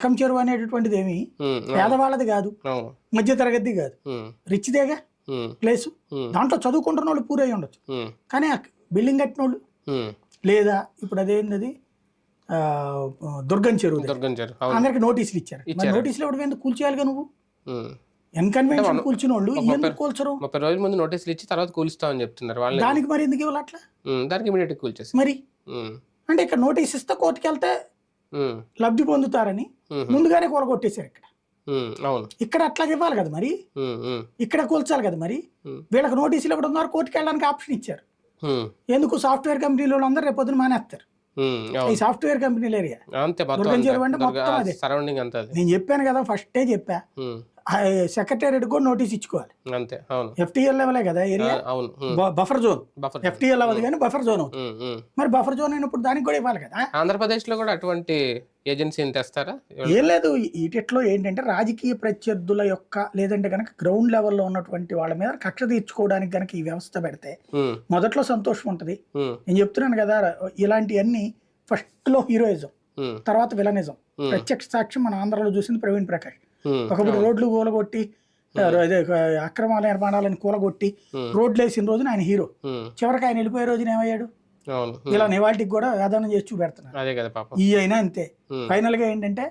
పక్కం చెరువు అనేటటువంటిది ఏమి పేదవాళ్ళది కాదు. మధ్య తరగతి కాదు. రిచ్దేగా? ప్లేస్? దాంట్లో చదువుకుంటున్న వాళ్ళు పూరై ఉండొచ్చు. కానీ బిల్డింగ్ కట్టిన వాళ్ళు. లేదా ఇప్పుడు అదేంది ఆ, దుర్గం చెరువు అందరికి నోటీసులు ఇచ్చారు. మరి. నోటీసులు ఇవ్వడం ఎందుకు కూల్చేయాలిగా నువ్వు. ఎన్కన్వెన్షన్ కూల్చిన వాళ్ళు ఎందుకు కూల్చరు? ముప్పై రోజుల ముందు నోటీసులు ఇచ్చి తర్వాత కూలుస్తామని చెప్తున్నారు వాళ్ళని దానికి మరి ఎందుకు ఇవ్వాలి అట్లా? దానికి ఇమీడియట్ కూల్చేసి. మరి? అంటే ఇక్కడ నోటీస్ ఇస్తే కోర్టుకి వెళ్తే లబ్ధి పొందుతారని ముందుగానే కూలగొట్టేశారు ఇక్కడ. ఇక్కడ అట్లా ఇవ్వాలి కదా మరి? ఇక్కడ కూల్చాలి కదా మరి? వీళ్ళకి నోటీసులు ఇవ్వడం ద్వారా కోర్టుకి వెళ్ళడానికి ఆప్షన్ ఇచ్చారు. ఎందుకు సాఫ్ట్వేర్ కంపెనీల వాళ్ళందరూ రేపు పొద్దున మానేస్తారు? ఈ సాఫ్ట్వేర్ కంపెనీల ఏరియా. నేను చెప్పాను కదా ఫస్టే చెప్పా. సెక్రటేరియట్ కూడా నోటీస్ ఇచ్చుకోవాలి. అంతే అవును. ఎఫ్టీఎల్ లెవెలే కదా ఏరియా అవును. బఫర్ జోన్ ఎఫ్టీఎల్ అవ్వదు కానీ బఫర్ జోన్ అవుతుంది. మరి బఫర్ జోన్ అయినప్పుడు దానికి కూడా ఇవ్వాలి కదా? ఆంధ్రప్రదేశ్లో కూడా అటువంటి ఏజెన్సీని తెస్తారా? ఏం లేదు వీటిలో ఏంటంటే రాజకీయ ప్రత్యర్థుల యొక్క లేదంటే కనుక గ్రౌండ్ లెవెల్లో ఉన్నటువంటి వాళ్ళ మీద కక్ష తీర్చుకోవడానికి కనుక ఈ వ్యవస్థ పెడితే మొదట్లో సంతోషం ఉంటుంది. నేను చెప్తున్నాను కదా ఇలాంటివన్నీ ఫస్ట్లో హీరోయిజం ఉమ్, తర్వాత విలనిజం. ప్రత్యక్ష సాక్ష్యం మన ఆంధ్రలో చూసింది ప్రవీణ్ ప్రకాష్. ఒకప్పుడు రోడ్లు కూలగొట్టి అదే అక్రమాల నిర్మాణాలను కూలగొట్టి రోడ్లు వేసిన రోజున ఆయన హీరో. చివరికి ఆయన వెళ్ళిపోయే రోజున ఏమయ్యాడు? ఇలా నివాళికి కూడా వేదన చేసి చూపెడుతున్నారు. ఈ అయినా అంతే. ఫైనల్గా ఏంటంటే